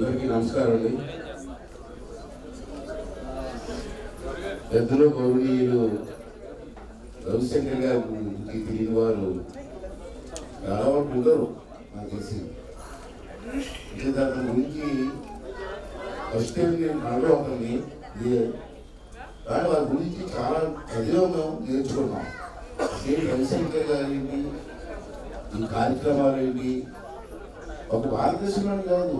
అందరికీ నమస్కారం అండి. పెద్దలు గౌరవనీయులు రవిశంకర్ గారు తెలియని వారు చాలా వరకు ఉండరు నాకు తెలిసి. అంటే దాని గురించి ఫస్ట్ టైం నేను అడగ ఒకరిని కానీ వారి గురించి చాలా అదిలో మేము నేర్చుకున్నాం. ఏ రవిశంకర్ గారి ఈ కార్యక్రమాలు ఏంటి? ఒక భారతదేశంలోనే కాదు.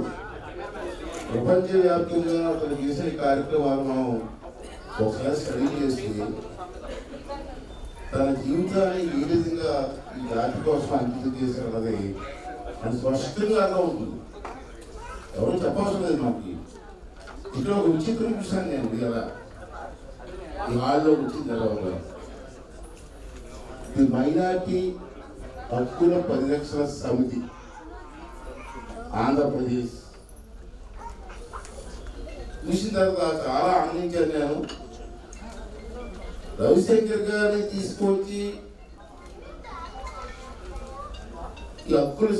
ప్రపంచవ్యాప్తంగా అతను చేసే కార్యక్రమాలు మనం ఒకసారి స్టడీ చేసి తన జీవితాన్ని ఏ విధంగా ఈ జాతి కోసం అంకితం చేశారన్నది అది స్పష్టంగా అర్థం అవుతుంది ఎవరు చెప్పవసరం లేదు మనకి ఇక్కడ ఒక విచిత్రం చూశాను నేను ఇలా ఈ హాల్లో వచ్చింది ఎలా ఇది మైనార్టీ హక్కుల పరిరక్షణ సమితి ఆంధ్రప్రదేశ్. చూసిన తర్వాత చాలా ఆనందించాను నేను. రవిశంకర్ గారిని తీసుకొచ్చి ఈ హక్కుల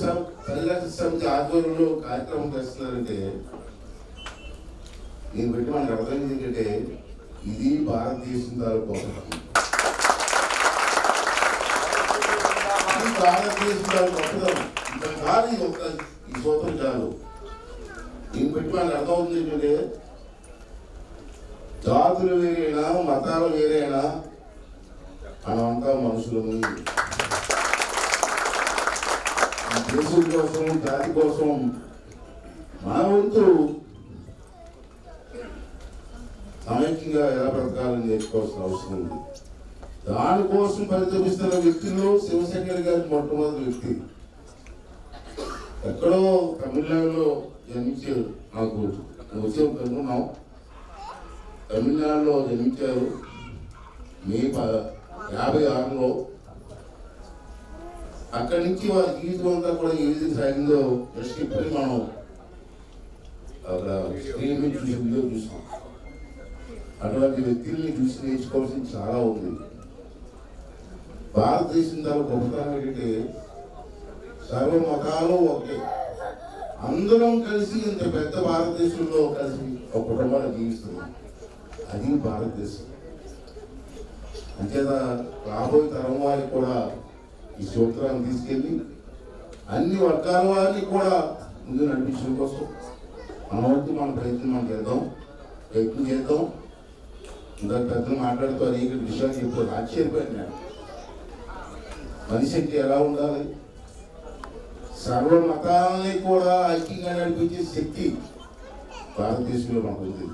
పరిరక్షణ సమితి ఆధ్వర్యంలో కార్యక్రమం చేస్తున్నారంటే నేను పెట్టి మనకు అర్థమైంది ఏంటంటే ఇది భారతదేశం తాలూకు గొప్పతనం. భారతదేశం తాలూకు గొప్పదం ఇంకా కాదు ఇది ఒక్క ఈ సూత్రం చాలు. దీన్ని బట్టి మనకు అర్థమవుతుంది ఏంటంటే జాతులు వేరైనా మతాలు వేరైనా? మనమంతా మనుషులము. దేశం కోసం జాతి కోసం మన వంతు సమైక్యంగా ఎలా బ్రతకాలని నేర్చుకోవాల్సిన అవసరం ఉంది. దానికోసం పరితపిస్తున్న వ్యక్తుల్లో శివశంకర్ గారి మొట్టమొదటి వ్యక్తి. ఎక్కడో తమిళనాడులో జన్మించారు నాకు ఉద్యోగం కనుగొన్నాం తమిళనాడులో జన్మించారు. మే యాభై ఆరులో. అక్కడి నుంచి వారి జీవితం అంతా కూడా ఏ విధంగా సాగిందో జస్ట్ ఇప్పుడు మనం స్క్రీన్ మీద చూసి వీడియో చూసాం. అటువంటి వ్యక్తుల్ని చూసి నేర్చుకోవాల్సింది చాలా ఉంది. భారతదేశం చాలా గొప్పతనం ఏంటంటే సర్వ మతాలు ఒకటే అందరం కలిసి ఇంత పెద్ద భారతదేశంలో కలిసి ఒక కుటుంబాన్ని జీవిస్తున్నాం. అది భారతదేశం. అంచేత రాబోయే తరం వారికి కూడా ఈ సూత్రాన్ని తీసుకెళ్ళి అన్ని వర్గాల వారిని కూడా ముందు నడిపించడం కోసం మన వంతు మన ప్రయత్నం మనం చేద్దాం ప్రయత్నం చేద్దాం. ఇందాక పెద్దలు మాట్లాడుతూ అనేక విషయాలు చెప్పారు. ఆశ్చర్యపోయాను నేను. మనిషి ఎలా ఉండాలి? సర్వ మతాలని కూడా ఐక్యంగా నడిపించే శక్తి భారతదేశంలో మనకు ఉంది.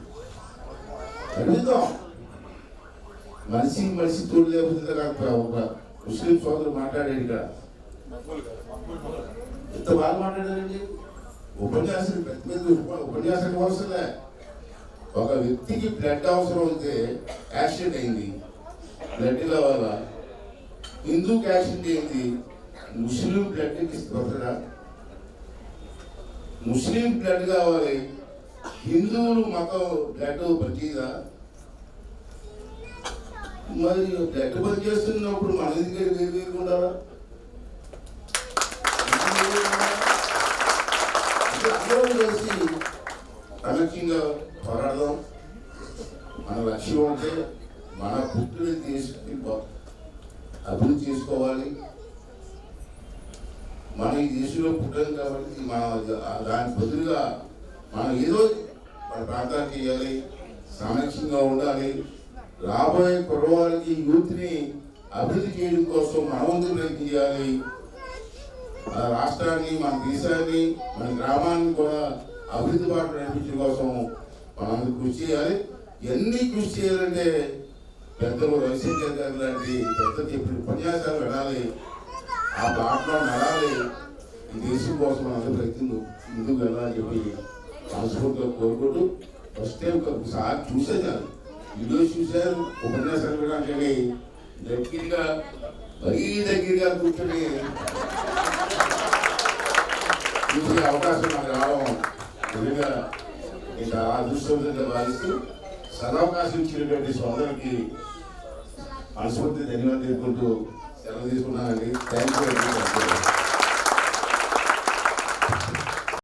అడుగుదాం మనిషి మనిషి తోడు లేకపోతే కాక ఒక ముస్లిం సోదరు మాట్లాడాడు ఇక్కడ. ఎంత బాగా మాట్లాడారండి ఉపన్యాసం పెద్ద ఉపన్యాసం అవసరంలే ఒక వ్యక్తికి బ్లడ్ అవసరం అయితే యాక్సిడెంట్ అయింది. బ్లడ్ కావాలా హిందూకి యాక్సిడెంట్ అయింది? ముస్లిం బ్లడ్కి బ్రతడా ముస్లిం బ్లడ్ కావాలి. హిందువులు మతం బ్లడ్ పట్టిదా మరి బ్లడ్ పని చేస్తున్నప్పుడు మన దగ్గర వేరు వేరు అందరం కలిసి అనక్యంగా పోరాడదాం. మన లక్ష్యం అంటే మన పుట్టిన తీసుకుని అభివృద్ధి చేసుకోవాలి. మన ఈ దేశంలో పుట్టాం కాబట్టి మన దానికి బదులుగా మనం ఏదో మన ప్రాంతానికి చేయాలి సామరస్యంగా ఉండాలి. రాబోయే కుర్రవారికి యూత్ని అభివృద్ధి చేయడం కోసం మన వంతు ప్రయత్నం చేయాలి మన రాష్ట్రాన్ని మన దేశాన్ని మన గ్రామాన్ని కూడా అభివృద్ధి బాట నడిపించడం కోసం మనం కృషి చేయాలి. ఎన్ని కృషి చేయాలంటే పెద్దలు రవిశంకర్ గారు లాంటి పెద్ద చెప్పిన ఉపన్యాసాలు వినాలి. ఆ బాటలో నడాలి. ఈ దేశం కోసం మనందరూ ప్రయత్నం ముందుకు వెళ్ళాలని చెప్పి మనస్ఫూర్తిగా కోరుకుంటూ ఫస్ట్ టైం ఒకసారి చూసేదాన్ని వీడియో చూశారు ఉపన్యాసాలు వినడానికి దగ్గరగా మరీ దగ్గరగా కూర్చొని చూసే అవకాశం నాకు రావడం నిజంగా నేను అదృష్టవంతంగా భావిస్తూ సదవకాశం ఇచ్చినటువంటి సోదరునికి మనస్ఫూర్తి ధన్యవాదాలు తెలుపుకుంటూ సెలవు తీసుకున్నానండి థ్యాంక్ యూ